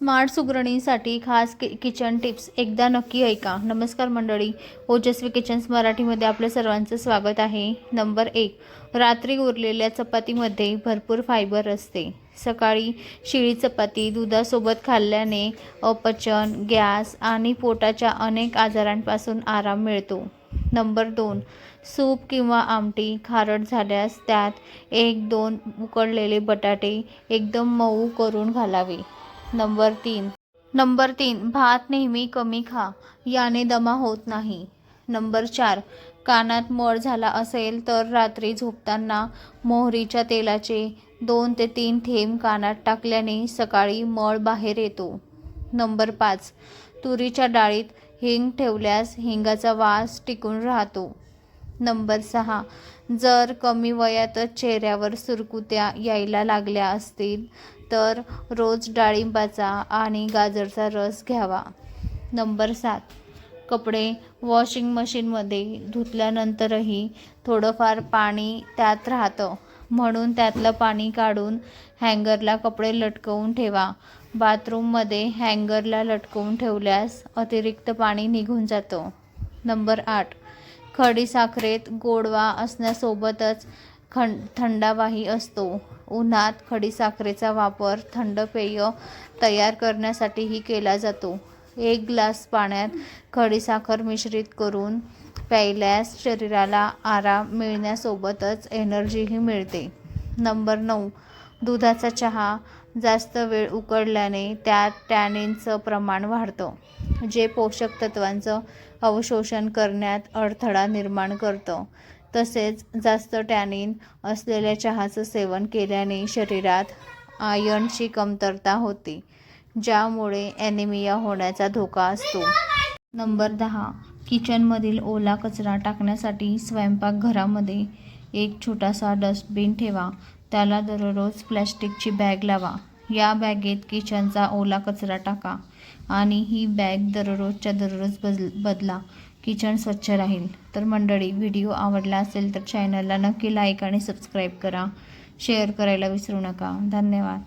Smart सुगरणींसाठी खास कि kitchen tips एकदा नक्की ऐका. नमस्कार मंडळी ओजस्वी किचन्स मराठीमध्ये आपल्या सर्वांचं स्वागत आहे. नंबर एक रात्री उरलेल्या चपातीमध्ये भरपूर फायबर असते. सकाळी शिळी चपाती दुधासोबत खाल्ल्याने अपचन गॅस आणि पोटाच्या अनेक आजारांपासून आराम मिळतो. नंबर दोन सूप किंवा आमटी खारट झाल्यास त्यात एक दोन उकडलेले बटाटे एकदम मऊ करून घालावे. नंबर तीन. नंबर तीन भात नेहमी कमी खा याने दमा होत नाही. नंबर चार कानात मळ झाला असेल तर रात्री झोपताना मोहरीच्या तेलाचे दोन ते तीन थेंब कानात टाकल्याने सकाळी मळ बाहेर येतो. नंबर पाच तुरीच्या डाळीत हिंग ठेवल्यास हिंगाचा वास टिकून राहतो. नंबर सहा. जर कमी वयातच चेहऱ्यावर सुरकुत्या यायला लागल्या असतील तर रोज डाळिंबाचा आणि गाजरचा रस घ्यावा. नंबर सात. कपडे वॉशिंग मशीनमध्ये धुतल्यानंतरही थोडंफार पाणी त्यात राहतं. म्हणून त्यातलं पाणी काढून हँगरला कपडे लटकवून ठेवा. बाथरूममध्ये हँगरला लटकवून ठेवल्यास अतिरिक्त पाणी निघून जातं. नंबर आठ. खडीसाखरेत गोडवा असण्यासोबतच खं थंडावाही असतो. उन्हात खडीसाखरेचा वापर थंड पेय तयार करण्यासाठीही केला जातो. एक ग्लास पाण्यात खडीसाखर मिश्रित करून प्यायल्यास शरीराला आराम मिळण्यासोबतच एनर्जीही मिळते. नंबर नऊ. दुधाचा चहा जास्त वेळ उकडल्याने त्यात टॅनिनचं प्रमाण वाढतं जे पोषक तत्वांचं अवशोषण करण्यात अडथळा निर्माण करतं. तसेच जास्त टॅनिन असलेल्या चहाचं सेवन केल्याने शरीरात आयर्नची कमतरता होते ज्यामुळे ॲनिमिया होण्याचा धोका असतो. नंबर दहा. किचनमधील ओला कचरा टाकण्यासाठी स्वयंपाकघरामध्ये एक छोटासा डस्टबिन ठेवा. त्याला दररोज प्लॅस्टिकची बॅग लावा. या बॅगेत किचनचा ओला कचरा टाका आणि ही बॅग दररोजच्या दररोज बदल बदला. किचन स्वच्छ राहील. तर मंडळी व्हिडिओ आवडला असेल तर चॅनलला नक्की लाईक आणि सबस्क्राईब करा. शेअर करायला विसरू नका. धन्यवाद.